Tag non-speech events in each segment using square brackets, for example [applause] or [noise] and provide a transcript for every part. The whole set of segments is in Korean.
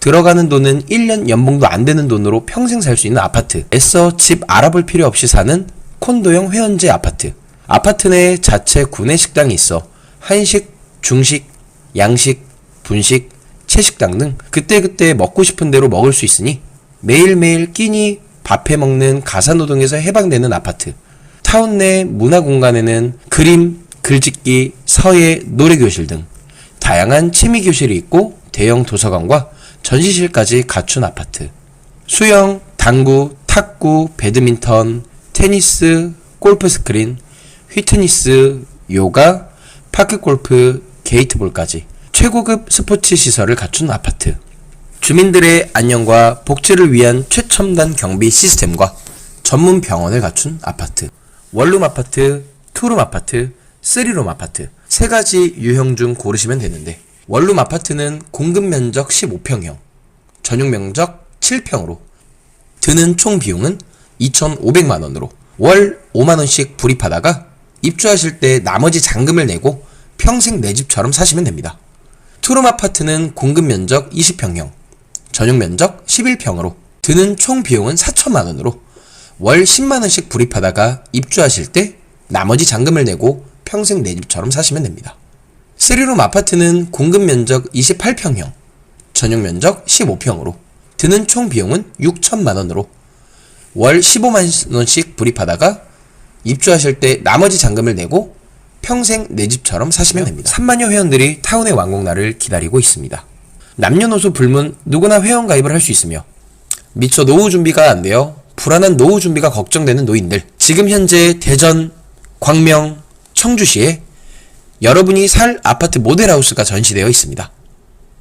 들어가는 돈은 1년 연봉도 안 되는 돈으로 평생 살 수 있는 아파트. 애써 집 알아볼 필요 없이 사는 콘도형 회원제 아파트. 아파트 내에 자체 구내 식당이 있어 한식, 중식, 양식, 분식, 채식당 등 그때그때 먹고 싶은 대로 먹을 수 있으니 매일매일 끼니 밥해 먹는 가사노동에서 해방되는 아파트. 타운 내 문화 공간에는 그림, 글짓기, 서예, 노래교실 등 다양한 취미 교실이 있고 대형 도서관과 전시실까지 갖춘 아파트. 수영, 당구, 탁구, 배드민턴, 테니스, 골프 스크린, 휘트니스, 요가, 파크 골프, 게이트볼까지 최고급 스포츠 시설을 갖춘 아파트. 주민들의 안녕과 복지를 위한 최첨단 경비 시스템과 전문 병원을 갖춘 아파트. 원룸 아파트, 투룸 아파트, 쓰리룸 아파트. 세 가지 유형 중 고르시면 되는데, 원룸 아파트는 공급 면적 15평형, 전용 면적 7평으로 드는 총 비용은 2,500만 원으로 월 5만 원씩 불입하다가 입주하실 때 나머지 잔금을 내고 평생 내 집처럼 사시면 됩니다. 투룸 아파트는 공급 면적 20평형, 전용 면적 11평으로 드는 총 비용은 4천만 원으로 월 10만 원씩 불입하다가 입주하실 때 나머지 잔금을 내고 평생 내 집처럼 사시면 됩니다. 쓰리룸 아파트는 공급 면적 28평형, 전용 면적 15평으로 드는 총 비용은 6천만 원으로 월 15만 원씩 불입하다가 입주하실 때 나머지 잔금을 내고 평생 내 집처럼 사시면 됩니다. 3만여 회원들이 타운의 완공날을 기다리고 있습니다. 남녀노소 불문 누구나 회원 가입을 할 수 있으며 미처 노후 준비가 안 되어 불안한 노후 준비가 걱정되는 노인들 지금 현재 대전, 광명, 청주시에 여러분이 살 아파트 모델하우스가 전시되어 있습니다.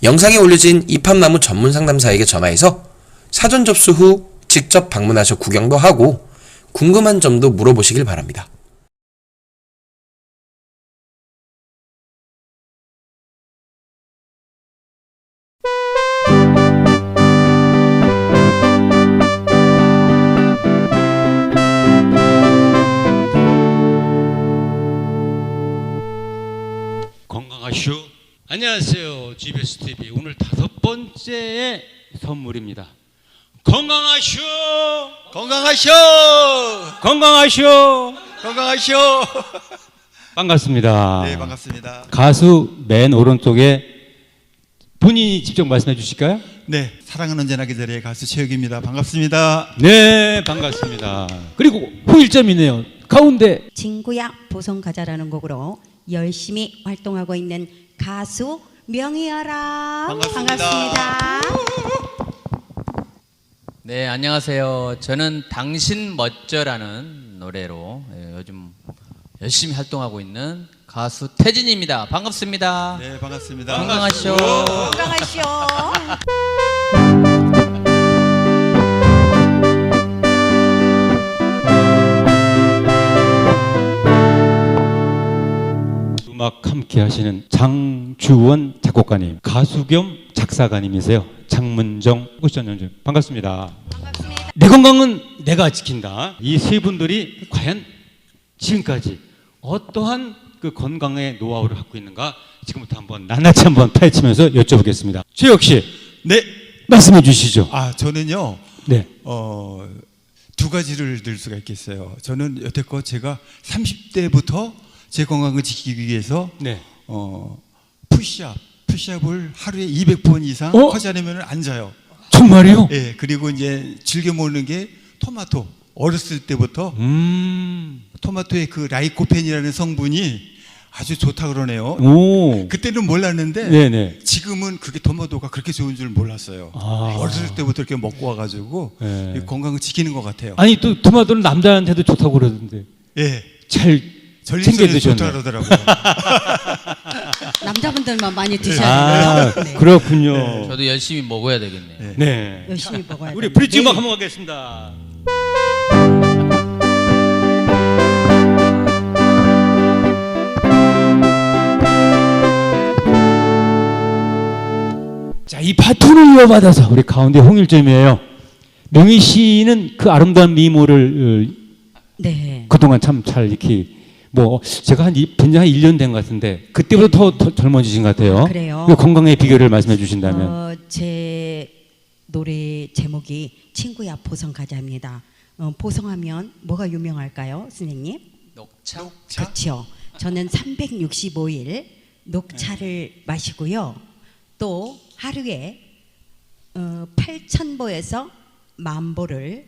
영상에 올려진 입합나무 전문 상담사에게 전화해서 사전 접수 후 직접 방문하셔 구경도 하고 궁금한 점도 물어보시길 바랍니다. 건강하시오. 안녕하세요. GBS TV 오늘 다섯 번째의 선물입니다. 건강하시오. 건강하시오. 건강하시오. 건강하시오. [laughs] 반갑습니다. 네, 반갑습니다. 가수 맨 오른쪽에 본인이 직접 말씀해 주실까요? 네, 사랑은 언제나 기다려의 가수 최혁입니다. 반갑습니다. 네, 반갑습니다. 그리고 호일점이네요. 가운데 친구야 보성 가자라는 곡으로 열심히 활동하고 있는 가수 명희여라 반갑습니다. 네, 안녕하세요. 저는 당신 멋져라는 노래로 예, 요즘 열심히 활동하고 있는 가수 태진입니다. 반갑습니다. 네, 반갑습니다. 건강하시오. 건강하시오. [laughs] 함께 하시는 장주원 작곡가님, 가수 겸 작사가님이세요. 장문정 쿠션 연주 반갑습니다. 내 건강은 내가 지킨다. 이 세 분들이 과연 지금까지 어떠한 그 건강의 노하우를 갖고 있는가 지금부터 한번 낱낱이 한번 파헤치면서 여쭤보겠습니다. 최혁 씨 네. 말씀해 주시죠. 아, 저는요. 네. 어, 두 가지를 들 수가 있겠어요. 저는 여태껏 제가 30대부터 제 건강을 지키기 위해서 네. 어, 푸시업, 푸시업을 하루에 200번 이상 어? 하지 않으면 안 자요. 정말요? 예, 그리고 이제 즐겨 먹는 게 토마토. 어렸을 때부터 음. 토마토의 그 라이코펜이라는 성분이 아주 좋다 그러네요. 오. 그때는 몰랐는데 네네. 지금은 그게 토마토가 그렇게 좋은 줄 몰랐어요. 아. 어렸을 때부터 이렇게 먹고 와가지고 네. 이 건강을 지키는 것 같아요. 아니 또 토마토는 남자한테도 좋다고 그러던데 예, 잘 챙겨 전립선이 좋다 드셨네. 그러더라고요. [laughs] 남자분들만 많이 드셔야 아 돼요. 네. 그렇군요. 저도 열심히 먹어야 되겠네요. 네. 네. 열심히 먹어야 우리. 브릿지 음악 네. 한번 가겠습니다. 자, 이 바톤을 이어받아서 우리 가운데 홍일점이에요. 명희 씨는 그 아름다운 미모를 어, 네. 그동안 참 잘 이렇게 뭐 제가 한 이- 뵌지 한 1년 된 것 같은데 그때보다 더, 더 젊어지신 것 같아요. 아, 그래요? 그 건강의 비결을 말씀해 주신다면. 어, 제 노래 제목이 친구야 보성 가자입니다. 어, 보성하면 뭐가 유명할까요, 선생님? 녹차. 그렇죠. 저는 365일 녹차를 마시고요. 또 하루에 어, 8,000보에서 만보를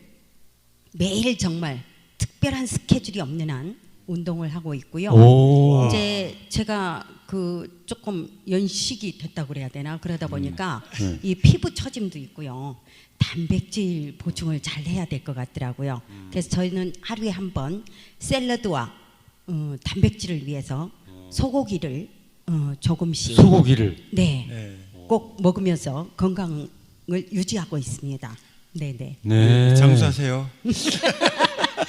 매일 정말 특별한 스케줄이 없는 한 운동을 하고 있고요. 오. 이제 제가 그 조금 연식이 됐다고 그래야 되나 그러다 보니까 이 피부 처짐도 있고요. 단백질 보충을 잘 해야 될 것 같더라고요. 그래서 저희는 하루에 한 번 샐러드와 어, 단백질을 위해서 소고기를 어, 조금씩 소고기를. 네, 네. 꼭 먹으면서 건강을 유지하고 있습니다. 네, 네. 네. 장수하세요. [laughs]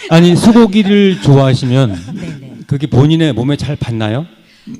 아니 소고기를 좋아하시면 네, 네. 그게 본인의 몸에 잘 받나요?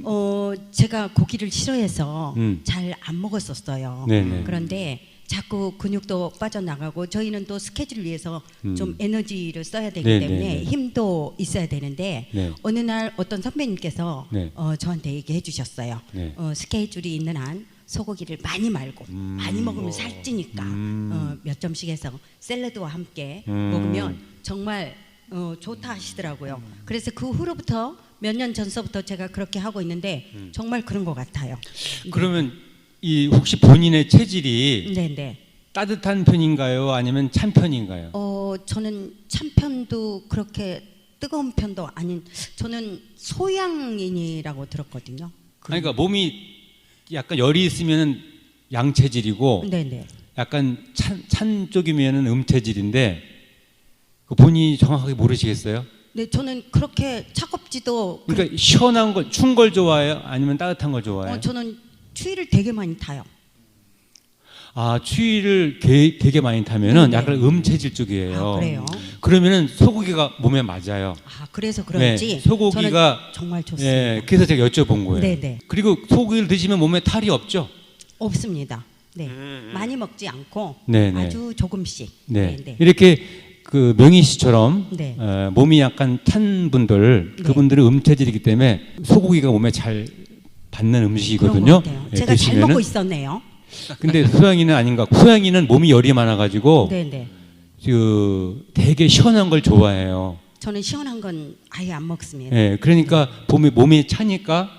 어, 제가 고기를 싫어해서 음. 잘 안 먹었었어요. 네네. 그런데 자꾸 근육도 빠져나가고 저희는 또 스케줄을 위해서 음. 좀 에너지를 써야 되기 네네네. 때문에 힘도 있어야 되는데 네. 어느 날 어떤 선배님께서 네. 어, 저한테 얘기해 주셨어요. 네. 어, 스케줄이 있는 한 소고기를 많이 말고 많이 먹으면 살찌니까 음. 어, 몇 점씩 해서 샐러드와 함께 음. 먹으면 정말 어, 좋다 하시더라고요. 그래서 그 후로부터 몇 년 전서부터 제가 그렇게 하고 있는데 음. 정말 그런 것 같아요. 그러면 이 혹시 본인의 체질이 네, 네. 따뜻한 편인가요? 아니면 찬 편인가요? 어, 저는 찬 편도 그렇게 뜨거운 편도 아닌 저는 소양인이라고 들었거든요. 아니, 그러니까 몸이 약간 열이 있으면은 양체질이고 네, 네. 약간 찬, 찬 쪽이면은 음체질인데 그 본인이 정확하게 모르시겠어요? 네, 저는 그렇게 차갑지도 그러니까 시원한 걸, 추운 걸 좋아해요? 아니면 따뜻한 걸 좋아해요? 어, 저는 추위를 되게 많이 타요. 아 추위를 게- 되게 많이 타면은 네. 약간 음체질 쪽이에요. 아, 그래요? 그러면은 소고기가 몸에 맞아요. 아, 그래서 그런지 네, 소고기가 저는 정말 좋습니다. 예, 그래서 제가 여쭤본 거예요. 네, 네. 그리고 소고기를 드시면 몸에 탈이 없죠? 없습니다. 네. 많이 먹지 않고 음, 네, 네. 아주 조금씩. 네. 네, 네. 이렇게 그 명희 씨처럼 네. 어, 몸이 약간 찬 분들 네. 그분들은 음체질이기 때문에 소고기가 몸에 잘 받는 음식이거든요. 예, 제가 잘 드시면은. 먹고 있었네요. 근데 소양이는 아닌 것 같고 소양이는 몸이 열이 많아가지고 네, 네. 그 되게 시원한 걸 좋아해요. 저는 시원한 건 아예 안 먹습니다. 예, 그러니까 몸이 몸이 차니까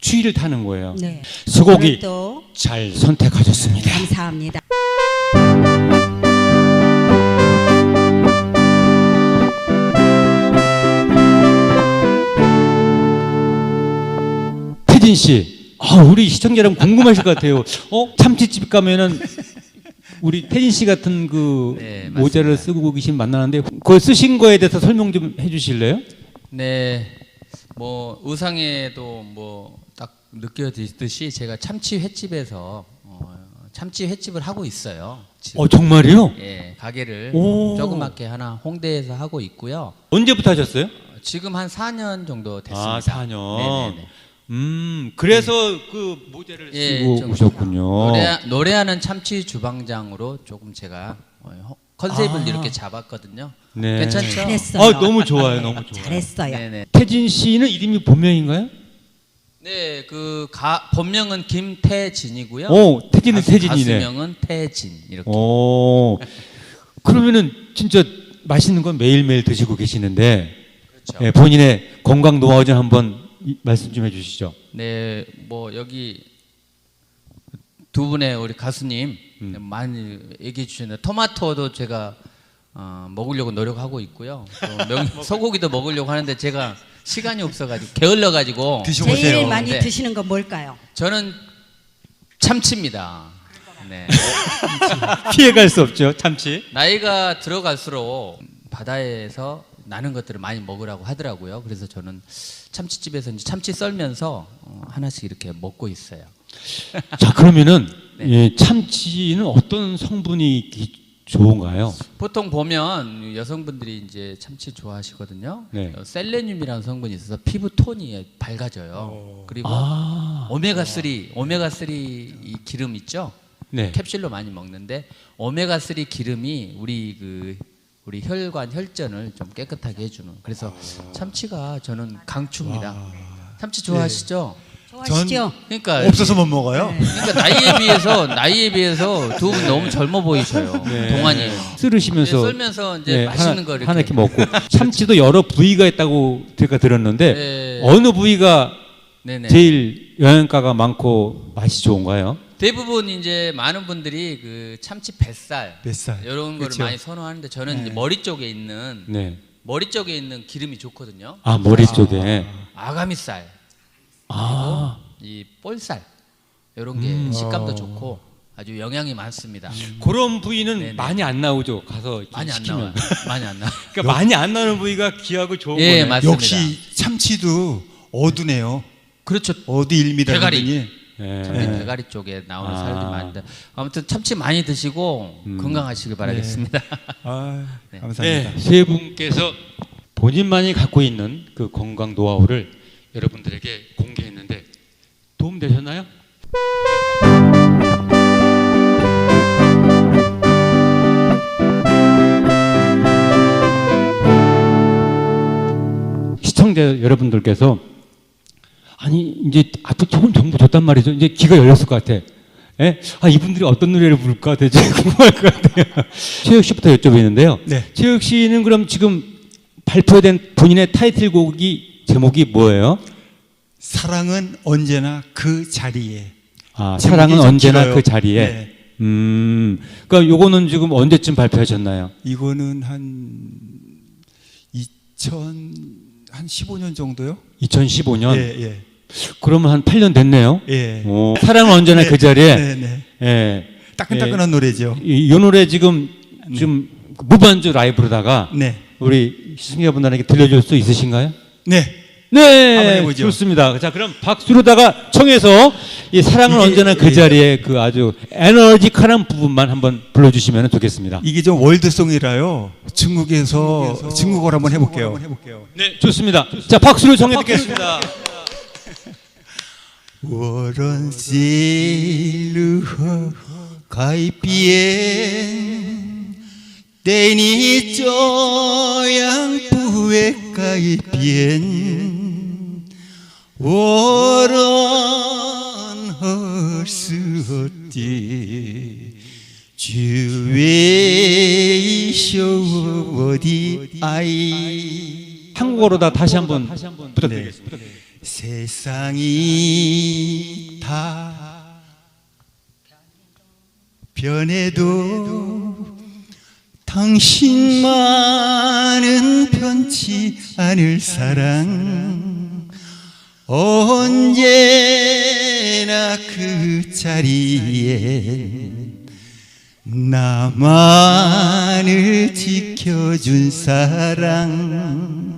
추위를 타는 거예요. 네. 소고기 잘 선택하셨습니다. 감사합니다. 태진 씨, 아, 우리 시청자 여러분 궁금하실 것 같아요. 어, 참치집 가면은 우리 태진 씨 같은 그 네, 모자를 맞습니다. 쓰고 계신 만나는데 그걸 쓰신 거에 대해서 설명 좀 해주실래요? 네. 뭐 의상에도 뭐 딱 느껴지듯이 제가 참치 횟집에서 어, 참치 횟집을 하고 있어요. 지금. 어, 정말요? 예, 가게를 오. 조그맣게 하나 홍대에서 하고 있고요. 언제부터 하셨어요? 어, 지금 한 4년 정도 됐습니다. 아, 4년. 네네네. 음, 그래서 그 모자를 예, 쓰고 좀 오셨군요. 노래, 노래하는 참치 주방장으로 조금 제가 어, 허- 컨셉을 아. 이렇게 잡았거든요. 네. 괜찮죠? 잘했어요. 아, 너무 좋아요, 너무 좋아요. 잘했어요. 네네. 태진 씨는 이름이 본명인가요? 네, 그 가, 본명은 김태진이고요. 오, 태진은 가수- 태진이네. 가수명은 태진 이렇게. 오, 그러면은 진짜 맛있는 건 매일매일 드시고 계시는데 그렇죠. 예, 본인의 건강 노하우 좀 한번 이- 말씀 좀 해주시죠. 네, 뭐 여기 두 분의 우리 가수님 음. 많이 얘기해 주셨는데 토마토도 제가 어, 먹으려고 노력하고 있고요. 또 [laughs] 명, 소고기도 먹으려고 하는데 제가 시간이 없어가지고 게을러가지고 드셔보세요. 제일 많이 네. 드시는 건 뭘까요? 저는 참치입니다. 네. [laughs] 피해갈 수 없죠, 참치. 나이가 들어갈수록 바다에서 나는 것들을 많이 먹으라고 하더라고요. 그래서 저는 참치집에서 이제 참치 썰면서 어, 하나씩 이렇게 먹고 있어요. [laughs] 자, 그러면은 네. 예, 참치는 어떤 성분이 기- 좋은가요? 보통 보면 여성분들이 이제 참치 좋아하시거든요. 네. 어, 셀레늄이라는 성분이 있어서 피부 톤이 밝아져요. 그리고 아, 오메가 3, 오메가 3이 기름 있죠? 네. 캡슐로 많이 먹는데 오메가 3 기름이 우리 그 우리 혈관 혈전을 좀 깨끗하게 해주는 그래서 참치가 저는 강추입니다. 참치 좋아하시죠? 좋아하시죠? 그러니까 없어서 못 먹어요. 그러니까 나이에 비해서 나이에 비해서 두 분 너무 젊어 보이셔요. [laughs] 동안이에요. 쓰르시면서 네, 썰면서 이제 네, 맛있는 하나, 거 이렇게. 하나 이렇게 먹고 [laughs] 참치도 여러 부위가 있다고 제가 들었는데 네. 어느 부위가 네네. 제일 영양가가 많고 맛이 좋은가요? 대부분 이제 많은 분들이 그 참치 뱃살, 뱃살. 이런 거를 그렇죠. 많이 선호하는데 저는 이제 네. 머리 쪽에 있는 네. 머리 쪽에 있는 기름이 좋거든요. 아 머리 쪽에 아가미살, 아 이 볼살 이런 게 음. 식감도 어. 좋고 아주 영양이 많습니다. 그런 부위는 네네. 많이 안 나오죠. 가서 이렇게 많이 안 시키면. 나와요. 많이 안 나와. [laughs] 그러니까 많이 안 나오는 부위가 귀하고 좋은 예, 거예요. 맞습니다. 역시 참치도 어두네요. 그렇죠. 어디 일미다 대가리. 하더니 예. 참치 대가리 쪽에 나오는 아. 살들이 많은데 아무튼 참치 많이 드시고 음. 건강하시길 바라겠습니다. [laughs] 아, 네. 감사합니다. 네, 세 분께서 본인만이 갖고 있는 그 건강 노하우를 여러분들에게 공개했는데 도움 되셨나요? 시청자 여러분들께서 아니 이제 앞으로 좋은 정보 줬단 말이죠. 이제 귀가 열렸을 것 같아. 예? 아 이분들이 어떤 노래를 부를까 대체 [laughs] 궁금할 것 같아요. 최혁 씨부터 여쭤보는데요. 네. 최혁 씨는 그럼 지금 발표된 본인의 타이틀곡이 제목이 뭐예요? 사랑은 언제나 그 자리에. 아, 사랑은 좀 언제나 길어요. 그 자리에. 네. 음, 그러니까 요거는 지금 언제쯤 발표하셨나요? 이거는 한 2000, 한 15년 정도요? 2015년. 예, 예. 그러면 한 8년 됐네요. 예. 오, 사랑은 언제나 네, 그 자리에. 네, 네. 예. 따끈따끈한 노래죠. 이, 이 노래 지금 좀 무반주 라이브로다가 네. 우리 시청자분들에게 들려줄 수 있으신가요? 네. 네, 한번 해보죠. 좋습니다. 자, 그럼 박수로다가 청해서 이 사랑은 이게- 언제나 그 예. 자리에 그 아주 에너지컬한 부분만 한번 불러주시면 좋겠습니다. 이게 좀 월드송이라요. 중국에서 중국어로 한번 해볼게요. 네, 좋습니다. 자, 박수로 청해 듣겠습니다. Warren Silva Caipien Teni Choyang Pue Caipien Warren Hosuti 주의 쇼 어디 아이 한국어로 다 다시 한번 부탁드리겠습니다. 네. 세상이 다 변해도 당신만은 변치 않을 사랑. 언제나 그 자리에 나만을 지켜준 사랑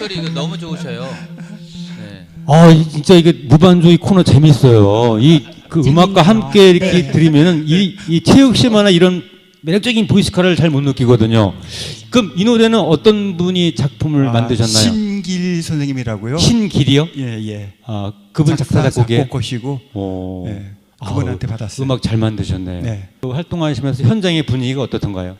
목소리 이거 너무 좋으셔요. 네. 아, 이- 진짜 이게 무반주 이 코너 재밌어요. 이 그 음악과 함께 이렇게 들으면은 이, 이 체육 씨만한 이런 매력적인 보이스카를 잘 못 느끼거든요. 그럼 이 노래는 어떤 분이 작품을 아, 만드셨나요? 신길 선생님이라고요. 신길이요? 예, 예. 아, 그분 작사 작곡에 작곡하시고 오. 네, 그분한테 아우, 받았어요. 음악 잘 만드셨네. 네. 또 활동하시면서 현장의 분위기가 어떻던가요?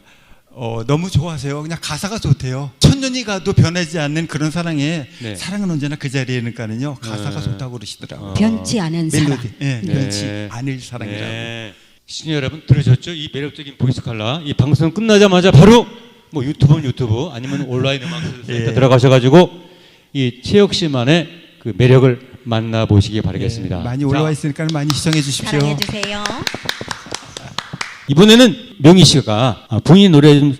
어, 너무 좋아하세요. 그냥 가사가 좋대요. 천년이 가도 변하지 않는 그런 사랑에 네. 사랑은 언제나 그 자리에는가는요. 가사가 좋다고 그러시더라고요. 변치 않은 사랑. 멜로디. 예, 네. 변치 않을 사랑이라고. 네. 시청자 여러분 들으셨죠? 이 매력적인 보이스 칼라. 이 방송 끝나자마자 바로 뭐 유튜브는 유튜브 아니면 온라인 음악 센터 [laughs] 예. 들어가셔가지고 이 최혁 씨만의 그 매력을 만나보시기 바라겠습니다. 예, 많이 자, 올라와 있으니까 많이 시청해 주십시오. 사랑해 주세요. 이번에는 명희 씨가 아, 본인 노래 좀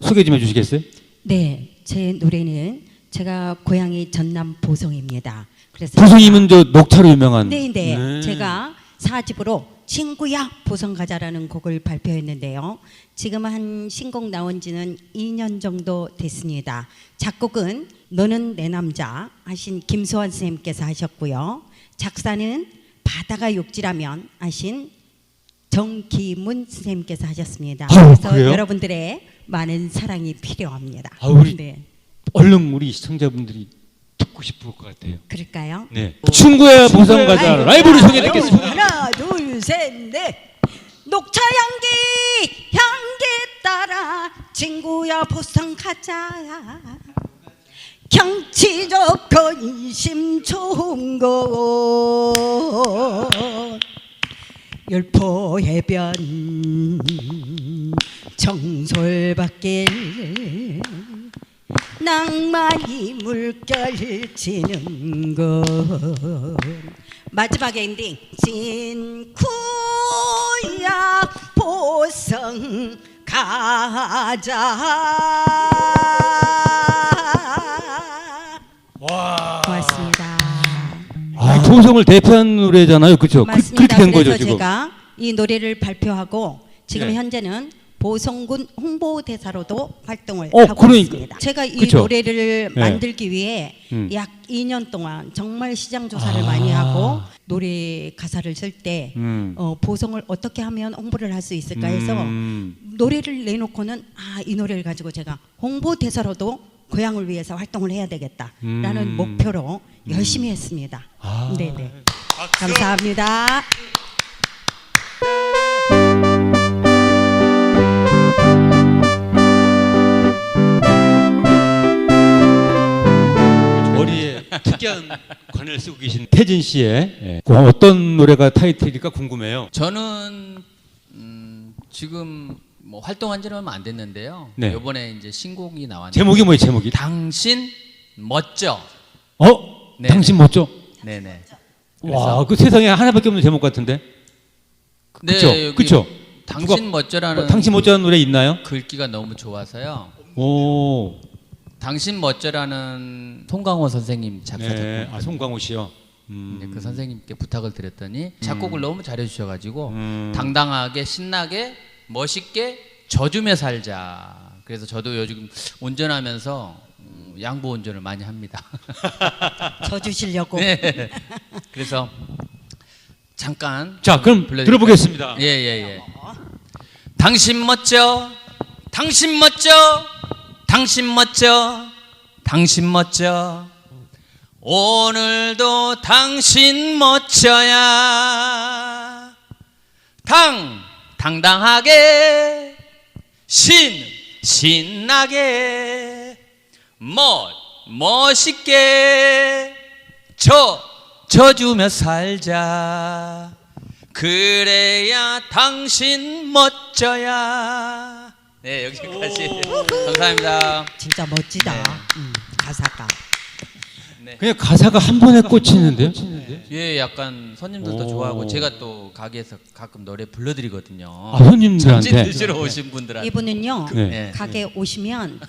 소개 좀 해주시겠어요? 네, 제 노래는 제가 고향이 전남 보성입니다. 그래서 보성이면 저 녹차로 유명한. 네, 네. 제가 사집으로 친구야 보성 가자라는 곡을 발표했는데요. 지금 한 신곡 나온 지는 2년 정도 됐습니다. 작곡은 너는 내 남자 하신 김소환 선생님께서 하셨고요. 작사는 바다가 욕지라면 하신 정기문 선생님께서 하셨습니다. 아유, 그래서 그래요? 여러분들의 많은 사랑이 필요합니다. 아, 우리- 네. 얼른 우리 시청자분들이 듣고 싶을 것 같아요. 그럴까요? 네. 친구야 보성 가자 라이브로 소개 듣겠습니다. 하나, 둘, 셋, 넷. 녹차 향기, 향기 따라 친구야 보상 가자 경치적 건심 좋은 곳 열포 해변 정솔밭길 낭만이 물결 치는 곳 마지막 엔딩 진구야 보성 가자 고맙습니다. 아, 조성을 대표한 노래잖아요. 그렇죠? 그, 맞습니다. 그렇게 된 그래서 거죠, 지금. 제가 이 노래를 발표하고 지금 네. 현재는 보성군 홍보대사로도 활동을 어, 하고 그러니까. 있습니다. 제가 이 그쵸? 노래를 네. 만들기 위해 음. 약 2년 동안 정말 시장 조사를 아. 많이 하고 노래 가사를 쓸때 음. 어, 보성을 어떻게 하면 홍보를 할 수 있을까 해서 음. 노래를 내놓고는 아 이 노래를 가지고 제가 홍보대사로도 고향을 위해서 활동을 해야 되겠다라는 음. 목표로 열심히 했습니다. 아. 네네. 감사합니다. 특이한 관을 쓰고 계신 태진 씨의 예. 그 어떤 노래가 타이틀일까 궁금해요. 저는 음, 지금 뭐 활동한 지는 얼마 안 됐는데요. 네. 이번에 이제 신곡이 나왔는데 제목이 뭐예요, 제목이? 당신 멋져. 어? 네. 당신 멋져? 네네. 와, 그 세상에 하나밖에 없는 제목 같은데. 네, 그쵸? 여기 그쵸? 당신 누가- 멋져라는 어, 당신 멋져라는 노래 있나요? 글귀가 너무 좋아서요. 오. 당신 멋져라는 송강호 선생님 작사 작곡. 네. 아, 송광호 씨요. 음. 네, 그 선생님께 부탁을 드렸더니 작곡을 너무 잘해 주셔 가지고 음. 당당하게 신나게 멋있게 져주며 살자. 그래서 저도 요즘 운전하면서 음, 양보 운전을 많이 합니다. [laughs] 저 주시려고. 네. 그래서 잠깐 자, 그럼? 들어보겠습니다. 예, 예, 예. 당신 멋져, 당신 멋져, 당신 멋져, 당신 멋져. 오늘도 당신 멋져야. 당, 당당하게, 신, 신나게, 멋, 멋있게, 저, 져주며 살자. 그래야 당신 멋져야. 네, 여기까지. 감사합니다. 진짜 멋지다. 네. 음, 가사가. 그냥 가사가 한 번에 꽂히는데요? 예, 약간 손님들도 오. 좋아하고 제가 또 가게에서 가끔 노래 불러드리거든요. 아, 손님들한테. 참치 드시러 오신 분들한테. 이분은요 네. 네. 가게 오시면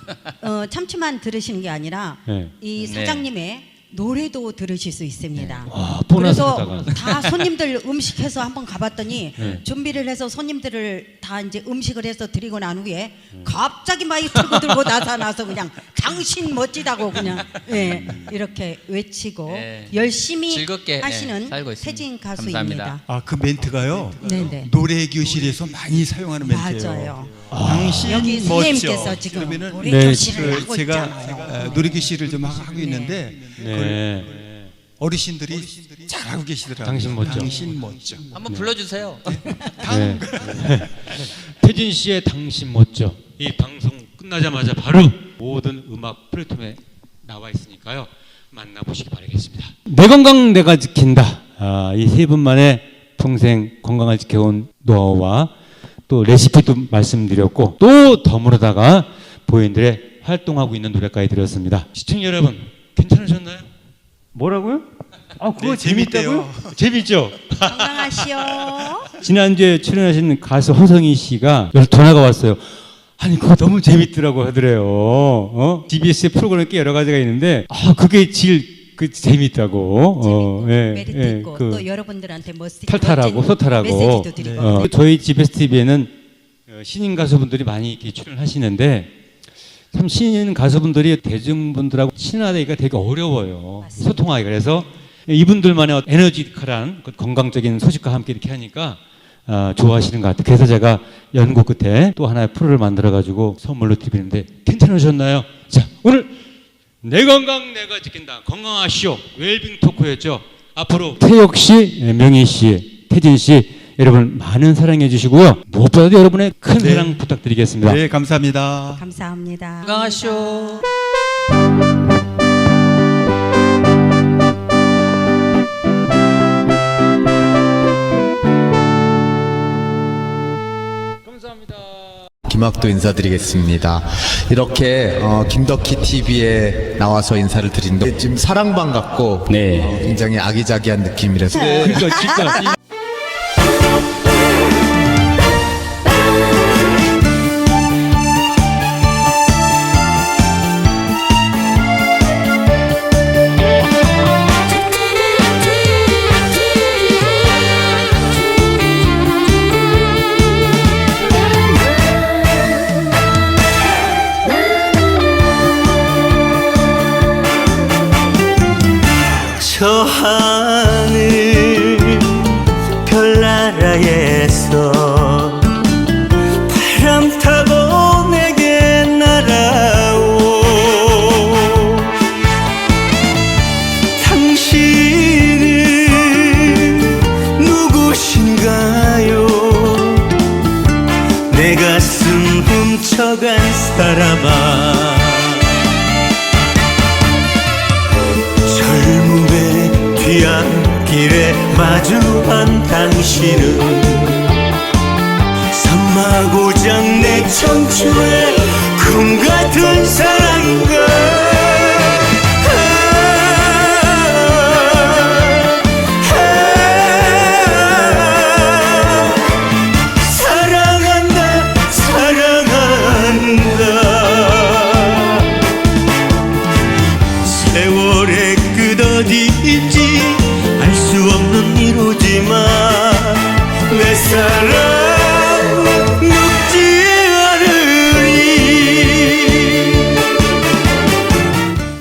어, 참치만 들으시는 게 아니라 네. 이 네. 사장님의 노래도 들으실 수 있습니다. 아, 그래서 보너스다가. 다 손님들 음식해서 한번 가봤더니 [laughs] 네. 준비를 해서 손님들을 다 이제 음식을 해서 드리고 난 후에 갑자기 마이크 들고 들고 [laughs] 나타나서 그냥 당신 멋지다고 그냥 예, 이렇게 외치고 네. 열심히 즐겁게, 네, 하시는 살고 있습니다. 태진 감사합니다. 가수입니다. 아 그 멘트가요. 네네. 노래 교실에서 많이 사용하는 멘트예요. 맞아요. 당신 여기 멋져. 선생님께서 지금 그러면은 노래 네, 교실을 그 하고 제가 있잖아요. 어, 노래 교실을 좀 하- 하고 있는데 네. 어르신들이 잘하고 계시더라고요. 당신 멋져. 당신 멋져. 한번 불러주세요. 네. [laughs] 태진 씨의 당신 멋져. 이 방송 끝나자마자 바로 모든 음악 플랫폼에 나와 있으니까요. 만나보시기 바라겠습니다. 내 건강 내가 지킨다. 아, 이 세 분만의 평생 건강을 지켜온 노하우와 또 레시피도 말씀드렸고 또 더불어다가 본인들의 활동하고 있는 노래까지 들었습니다. 시청자 여러분 괜찮으셨나요? 뭐라고요? 아 그거 네, 재밌다고요? 재밌죠? 건강하시오. [laughs] 지난주에 출연하신 가수 허성희 씨가 여기 전화가 왔어요. 아니 그거 너무 재밌더라고 하더래요. 어? TBS 프로그램 꽤 여러 가지가 있는데 아 그게 제일 그 재밌다고. 어, 예, 메리트 예, 있고 그 또 여러분들한테 멋지 탈탈하고 소탈하고. 메시지도 드리고 어, 저희 GBS TV에는 신인 가수분들이 많이 이렇게 출연하시는데 참 신인 가수분들이 대중분들하고 친하기가 되게 어려워요. 맞습니다. 소통하기가 그래서 이분들만의 에너지컬한 그 건강적인 소식과 함께 이렇게 하니까 아, 좋아하시는 것 같아요. 그래서 제가 연구 끝에 또 하나의 프로를 만들어 가지고 선물로 드리는데 괜찮으셨나요? 자 오늘 내 건강 내가 지킨다 건강하시오 웰빙 토크였죠. 앞으로 태혁 씨, 명희 씨, 태진 씨 여러분 많은 사랑해 주시고요. 무엇보다도 여러분의 큰 네. 사랑 부탁드리겠습니다. 네, 감사합니다. 감사합니다. 건강하쇼. 김학도 인사드리겠습니다. 이렇게 어, 김덕희 TV에 나와서 인사를 드린다. 지금 사랑방 같고 네. 어, 굉장히 아기자기한 느낌이라서 그러니까 진짜 저 길에 마주한 당신은 삼마고장 내 청춘의 꿈 같은 사랑인가